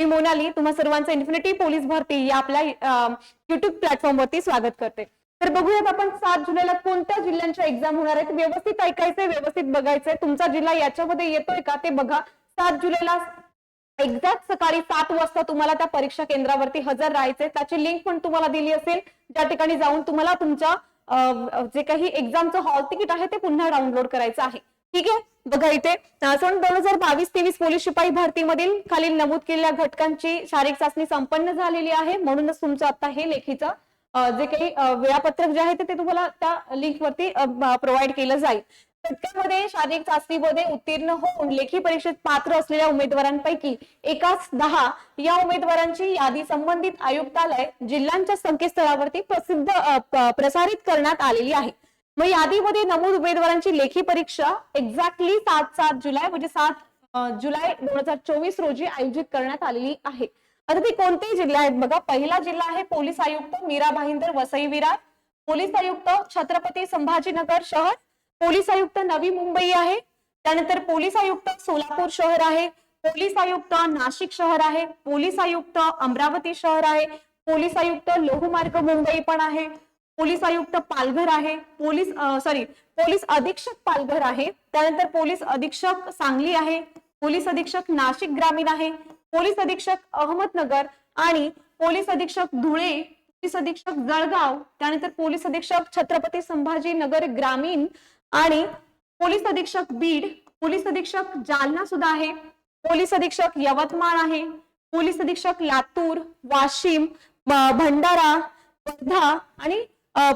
मी मोनाली तुम्हा सर्वांचं infinity police भरती या आपल्या युट्यूब प्लॅटफॉर्मवरती स्वागत करते. तर बघूयात आपण सात जुलैला कोणत्या जिल्ह्यांच्या एक्झाम होणार आहेत? व्यवस्थित ऐकायचंय व्यवस्थित बघायचंय. तुमचा जिल्हा याच्यामध्ये येतोय का? ते बघा. सात जुलैला एक्झॅक्ट सकाळी सात वाजता तुम्हाला त्या परीक्षा केंद्रावरती हजर राहायचे त्याची लिंक पण तुम्हाला दिली असेल. ज्या ठिकाणी जाऊन तुम्हाला तुमच्या जे काही एक्झामचं हॉल तिकीट आहे ते पुन्हा डाउनलोड करायचं आहे. ठीक आहे? बघा इथे सन दोन हजार बावीस तेवीस पोलीस शिपाई भरतीमधील खालील नमूद केलेल्या घटकांची शारीरिक चाचणी संपन्न झालेली आहे. म्हणूनच तुमचं आता हे लेखीचं जे काही वेळापत्रक जे आहे ते तुम्हाला त्या लिंक वरती प्रोव्हाइड केलं जाईल. घटकामध्ये शारीरिक चाचणीमध्ये उत्तीर्ण होऊन लेखी परीक्षेत पात्र असलेल्या उमेदवारांपैकी एकाच दहा या उमेदवारांची यादी संबंधित आयुक्तालय जिल्ह्यांच्या संकेतस्थळावरती प्रसिद्ध प्रसारित करण्यात आलेली आहे. मग यादीमध्ये नमूद उमेदवारांची लेखी परीक्षा एक्झॅक्टली सात सात जुलै म्हणजे सात जुलै दोन हजार चोवीस रोजी आयोजित करण्यात आलेली आहे. आता ती कोणतेही जिल्हे आहेत बघा? पहिला जिल्हा आहे पोलीस आयुक्त मीरा भाईंदर वसई विरार. पोलीस आयुक्त छत्रपती संभाजीनगर शहर. पोलीस आयुक्त नवी मुंबई आहे. त्यानंतर पोलीस आयुक्त सोलापूर शहर आहे. पोलीस आयुक्त नाशिक शहर आहे. पोलीस आयुक्त अमरावती शहर आहे. पोलीस आयुक्त लोहमार्ग मुंबई पण आहे. पोलीस आयुक्त पालघर आहे पोलीस सॉरी पोलीस अधीक्षक पालघर आहे त्यानंतर पोलीस अधीक्षक सांगली आहे पोलीस अधीक्षक नाशिक ग्रामीण आहे पोलीस अधीक्षक अहमदनगर आणि पोलीस अधीक्षक धुळे पोलीस अधीक्षक जळगाव त्यानंतर पोलीस अधीक्षक छत्रपती संभाजीनगर ग्रामीण आणि पोलीस अधीक्षक बीड पोलीस अधीक्षक जालना सुद्धा आहे पोलीस अधीक्षक यवतमाळ आहे पोलीस अधीक्षक लातूर वाशिम भंडारा वर्धा आणि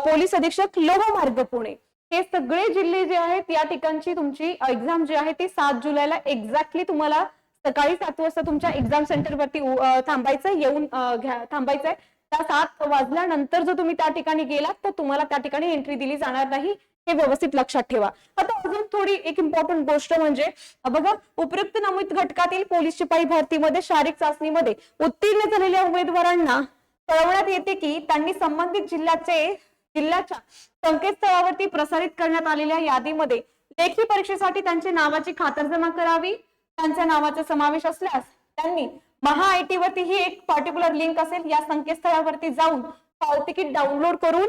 पोलीस अधीक्षक लोहमार्ग पुणे. हे सगळे जिल्हे जे आहेत या ठिकाणची तुमची एक्झाम जी आहे ती सात जुलैला एक्झॅक्टली तुम्हाला सकाळी सात वाजता तुमच्या एक्झाम सेंटरवरती थांबायचं येऊन घ्या थांबायचंय. त्या सात वाजल्यानंतर जर तुम्ही त्या ठिकाणी गेलात तर तुम्हाला त्या ठिकाणी एंट्री दिली जाणार नाही हे व्यवस्थित लक्षात ठेवा. आता अजून थोडी एक इम्पॉर्टंट गोष्ट म्हणजे बघा उपयुक्त नमूद घटकातील पोलीस शिपाई भरतीमध्ये शारीरिक चाचणीमध्ये उत्तीर्ण झालेल्या उमेदवारांना कळवण्यात येते की त्यांनी संबंधित जिल्ह्याचे जिल्ह्याच्या संकेतस्थळावरती प्रसारित करण्यात आलेल्या यादीमध्ये लेखी परीक्षेसाठी त्यांची नावाची खातरजमा करावी त्यांच्या नावाचा समावेश असल्यास त्यांनी महा आय टी वरती ही एक पर्टिक्युलर लिंक असेल या संकेतस्थळावरती जाऊन हॉल तिकीट डाउनलोड करून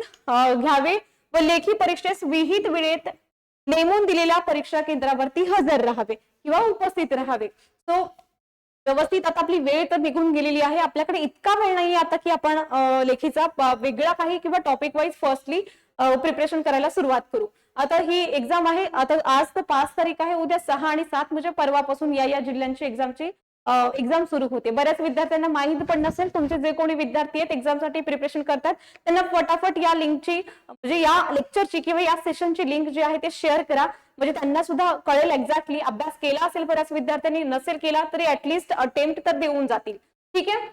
घ्यावे व लेखी परीक्षेस विहित वेळेत नेमून दिलेल्या परीक्षा केंद्रावरती हजर राहावे किंवा उपस्थित राहावे. सो व्यवस्थित आता आपली वेळ तर निघून गेलेली आहे. आपल्याकडे इतका वेळ नाहीये आता की आपण लेखीचा वेगळा काही किंवा टॉपिक वाईज फर्स्टली प्रिपरेशन करायला सुरुवात करू. आता ही एक्झाम आहे. आता आज तर पाच तारीख आहे. उद्या सहा आणि सात म्हणजे परवापासून या या जिल्ह्यांची एक्झामची एक्झाम सुरू होते. बऱ्याच विद्यार्थ्यांना माहीत पण नसेल तुमचे जे कोणी विद्यार्थी आहेत एक्झामसाठी प्रिपरेशन करतात त्यांना फटाफट या लिंकची म्हणजे या लेक्चरची किंवा या सेशनची लिंक जी आहे ते शेअर करा. म्हणजे त्यांना सुद्धा कळेल एक्झॅक्टली अभ्यास केला असेल बऱ्याच विद्यार्थ्यांनी नसेल केला तरी ऍटलिस्ट अटेम्प्ट तर देऊन जातील. ठीक आहे?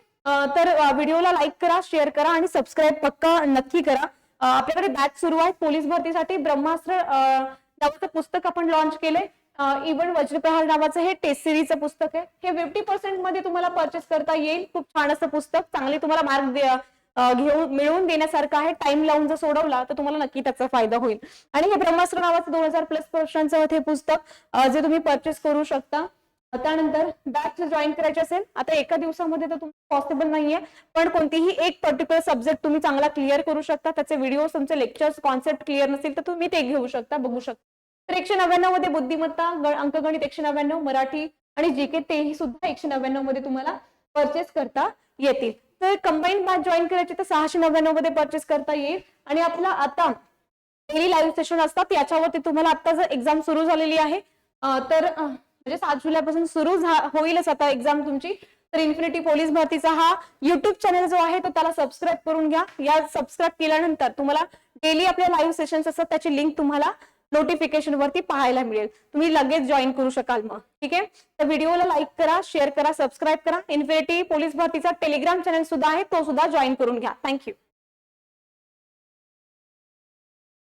तर व्हिडिओला लाईक करा शेअर करा आणि सबस्क्राईब पक्का नक्की करा. आपल्याकडे बॅच सुरू आहे. पोलीस भरतीसाठी ब्रह्मास्त्र नावाचं पुस्तक आपण लॉन्च केलंय. इव्हन वज्रप्रहार नावाचं हे टेस्ट सिरीजचं पुस्तक आहे. हे फिफ्टी पर्सेंटमध्ये तुम्हाला परचेस करता येईल. खूप छान असं पुस्तक. चांगले तुम्हाला मार्क घेऊन मिळवून देण्यासारखं आहे. टाइम लावून जर सोडवला तर तुम्हाला नक्की त्याचा फायदा होईल. आणि हे ब्रह्मास्त्र नावाचं दोन हजार प्लस वर्षांचं हे पुस्तक जे तुम्ही परचेस करू शकता. त्यानंतर बॅच जॉईन करायची असेल. आता एका दिवसामध्ये तर तुम्हाला पॉसिबल नाहीये. पण कोणतीही एक पर्टिक्युलर सब्जेक्ट तुम्ही चांगला क्लिअर करू शकता. त्याचे व्हिडिओ तुमचे लेक्चर्स कॉन्सेप्ट क्लिअर नसेल तर तुम्ही ते घेऊ शकता बघू शकता. तर एकशे नव्याण्णवमध्ये बुद्धिमत्ता अंकगणित एकशे नव्याण्णव मराठी आणि जे के तेही सुद्धा एकशे नव्याण्णवमध्ये तुम्हाला परचेस करता येतील. तर कंबाईन बॅच जॉईन करायची तर सहाशे नव्याण्णवमध्ये परचेस करता येईल. आणि आपला आता डेली लाईव्ह सेशन असतात याच्यावरती तुम्हाला आता जर एक्झाम सुरू झालेली आहे तर म्हणजे सात जुलैपासून सुरू झा- होईलच आता एक्झाम तुमची. तर इन्फिनिटी पोलीस भरतीचा हा युट्यूब चॅनल जो आहे तो त्याला सबस्क्राईब करून घ्या. या सबस्क्राईब केल्यानंतर तुम्हाला डेली आपल्या लाईव्ह सेशन्स असतात त्याची लिंक तुम्हाला नोटिफिकेशन वरती पाहायला मिळेल. तुम्ही लगेच जॉईन करू शकाल मग. ठीक आहे? तर व्हिडिओला लाईक करा शेअर करा सबस्क्राईब करा. इन्फिनिटी पोलीस भरतीचा टेलिग्राम चॅनल सुद्धा आहे तो सुद्धा जॉईन करून घ्या. थँक्यू